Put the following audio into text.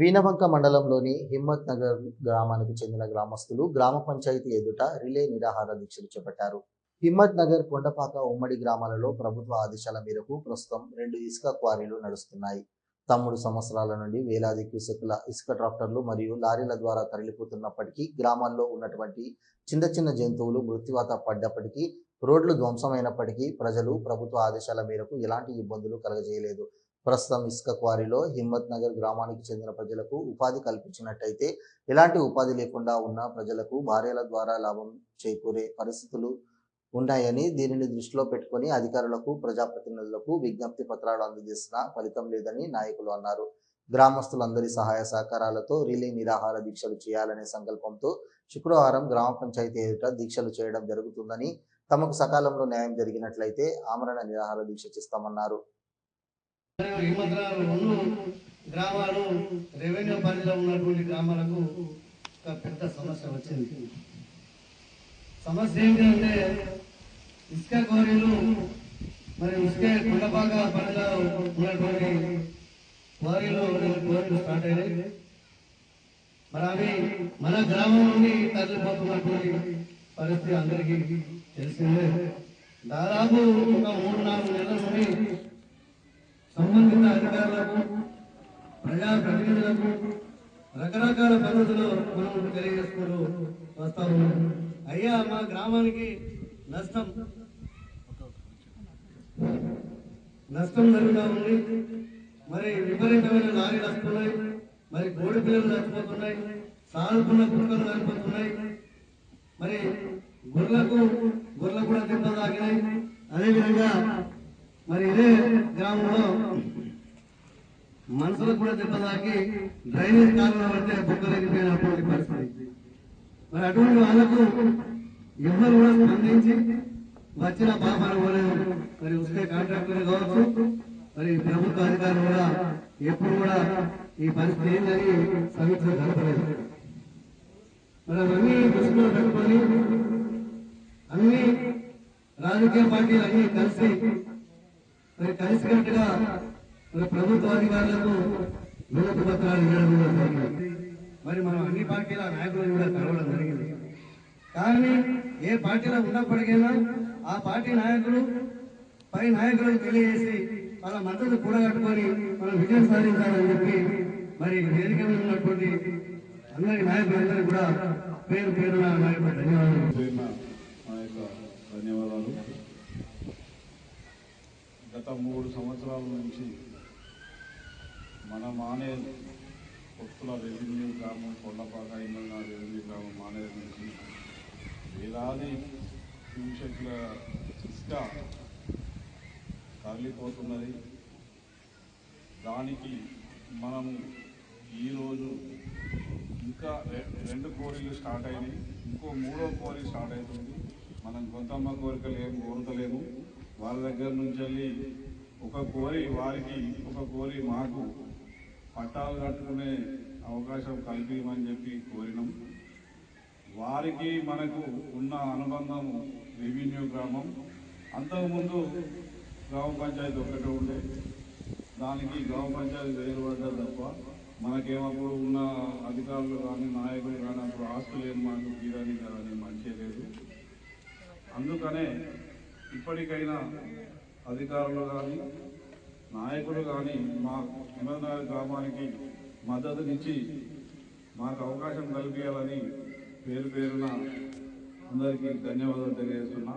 వీణవంక మండలంలోని హిమ్మత్ నగర్ గ్రామానికి చెందిన గ్రామస్తులు గ్రామ పంచాయతీ ఎదుట రిలే నిరాహార దీక్షలు చేపట్టారు. హిమ్మత్ నగర్ కొండపాక ఉమ్మడి గ్రామాలలో ప్రభుత్వ ఆదేశాల మేరకు ప్రస్తుతం రెండు ఇసుక క్వారీలు నడుస్తున్నాయి. తమ్ముడు సంవత్సరాల నుండి వేలాది క్యూసెక్ల ఇసుక ట్రాక్టర్లు మరియు లారీల ద్వారా తరలిపోతున్నప్పటికీ గ్రామాల్లో ఉన్నటువంటి చిన్న చిన్న జంతువులు మృత్యువాత పడ్డప్పటికీ రోడ్లు ధ్వంసమైనప్పటికీ ప్రజలు ప్రభుత్వ ఆదేశాల మేరకు ఎలాంటి ఇబ్బందులు కలగజేయలేదు. ప్రస్తుతం ఇసుక క్వారీలో హిమ్మత్ నగర్ గ్రామానికి చెందిన ప్రజలకు ఉపాధి కల్పించినట్టయితే ఎలాంటి ఉపాధి లేకుండా ఉన్న ప్రజలకు భార్యల ద్వారా లాభం చేకూరే పరిస్థితులు ఉన్నాయని దీనిని దృష్టిలో పెట్టుకొని అధికారులకు ప్రజాప్రతినిధులకు విజ్ఞప్తి పత్రాలు అందజేసినా ఫలితం లేదని నాయకులు అన్నారు. గ్రామస్తులందరి సహాయ సహకారాలతో రిలీ నిరాహార దీక్షలు చేయాలనే సంకల్పంతో శుక్రవారం గ్రామ పంచాయతీ ఎదుట దీక్షలు చేయడం జరుగుతుందని తమకు సకాలంలో న్యాయం జరిగినట్లయితే ఆమరణ నిరాహార దీక్ష చేస్తామన్నారు. హిమద్రాలు రెండు గ్రామాలు రెవెన్యూ పరిధిలో ఉన్నటువంటి గ్రామాలకు ఒక పెద్ద సమస్య వచ్చింది. సమస్య ఏంటంటే ఇసుక కోరీలు మరి ఇసుక కొండపాక పరిధిలో ఉన్నటువంటి కోరీలు కోరీలు స్టార్ట్ అయినాయి. మరి అవి మన గ్రామం నుండి తరలిపోతున్నటువంటి పరిస్థితి అందరికీ తెలిసిందే. దాదాపు ఒక మూడు నాలుగు నెలల నుండి సంబంధిత అధికారులకు ప్రజా ప్రతినిధులకు రకరకాల పద్ధతులు మనం తెలియజేసుకుంటూ వస్తా ఉన్నాం అయ్యా మా గ్రామానికి నష్టం. నష్టం జరుగుతూ ఉంది. మరి విపరీతమైన లారీలు వస్తున్నాయి. మరి కోడి పిల్లలు చచ్చిపోతున్నాయి. సాగుకున్న కుక్కలు చనిపోతున్నాయి. మరి గొర్రెలకు గొర్రెలు కూడా దెబ్బ తాకినాయి. అదేవిధంగా మరి ఇదే గ్రామంలో మనుషులకు కూడా దెబ్బతాకి డ్రైనేజ్ కాలంలో పడితే బుక్కలు పరిస్థితి. మరి అటువంటి వాళ్ళకు ఎవరు కూడా స్పందించి వచ్చిన పాపాలు కూడా మరి వస్తే కాంట్రాక్టర్ కావచ్చు. మరి ప్రభుత్వ అధికారులు కూడా ఎప్పుడు కూడా ఈ పరిస్థితి ఏందని సమీక్ష జరపలేదు మరి అవన్నీ దృష్టిలో పెట్టుకొని అన్ని రాజకీయ పార్టీలు అన్ని కలిసి మరి కలిసికట్టుగా ప్రభుత్వ అధికారులకు వినతి పత్రాలు ఇవ్వడం కూడా జరిగింది. మరి మనం అన్ని పార్టీల నాయకులను కూడా కలవడం జరిగింది. కానీ ఏ పార్టీలో ఉన్నప్పటికైనా ఆ పార్టీ నాయకులు పై నాయకులను తెలియజేసి వాళ్ళ మద్దతు కూడగట్టుకొని మనం విజయం సాధించాలని చెప్పి మరి వేదిక మీద ఉన్నటువంటి అందరి నాయకులందరూ కూడా పేరు పేరున ధన్యవాదాలు. ధన్యవాదాలు. గత మూడు సంవత్సరాల నుంచి మన మానేరు కొత్తుల రెవెన్యూ గ్రామం కొండపాక ఇమ్మల రెవెన్యూ గ్రామం మానేరు నుంచి వేలాది క్యూసెక్ల ఇష్ట తరలిపోతున్నది. దానికి మనము ఈరోజు ఇంకా రె- రెండు కోరికలు స్టార్ట్ అయినాయి. ఇంకో మూడో కోరి స్టార్ట్ అవుతుంది మనం కొంతమ్మ కోరికలు ఏం కోరుతలేము. వాళ్ళ దగ్గర నుంచి వెళ్ళి ఒక కోరి వారికి ఒక కోరి మాకు పట్టాలు కట్టుకునే అవకాశం కల్పించమని చెప్పి కోరినాం. వారికి మనకు ఉన్న అనుబంధం రెవెన్యూ గ్రామం. అంతకుముందు గ్రామ పంచాయతీ ఒకటే ఉండే. దానికి గ్రామ పంచాయతీ వేరుపడ్డది తప్ప మనకేమప్పుడు ఉన్న అధికారులు కానీ నాయకులు కానీ అప్పుడు ఆస్తులు ఏం మాకు తీరని కానీ మంచి లేదు. అందుకనే ఇప్పటికైనా అధికారులు కానీ నాయకులు కానీ మా హిమనగర్ గ్రామానికి మద్దతునిచ్చి మాకు అవకాశం కల్పించాలని పేరు పేరున అందరికీ ధన్యవాదాలు తెలియజేస్తున్నా.